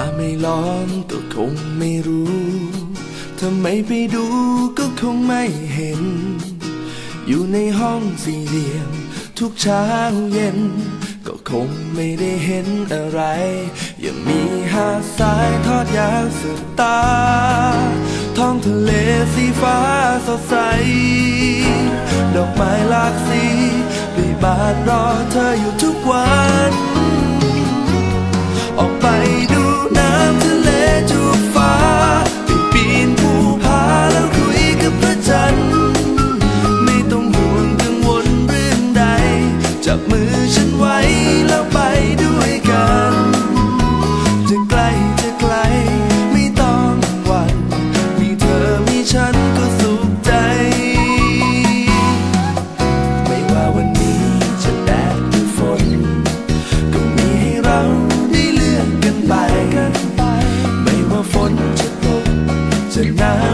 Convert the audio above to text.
้าไม่ล้อมก็คงไม่รู้ ถ้าไม่ไปดูก็คงไม่เห็น อยู่ในห้องสี่เหลี่ยม ทุกเช้าเย็น ก็คงไม่ได้เห็นอะไร ยังมีหาดทายทอดยาวสุดตา ท้องทะเลสีฟ้าสดใส ดอกไม้หลากสีปีบานรอเธออยู่ทุกวัน ฉันไว้แล้วไปด้วยกัน จะไกลจะไกลไม่ต้องหวั่นมีเธอมีฉันก็สุขใจ ไม่ว่าวันนี้จะแดดหรือฝน ก็มีให้เราได้เลือกกันไป ไม่ว่าฝนจะตกจะหนา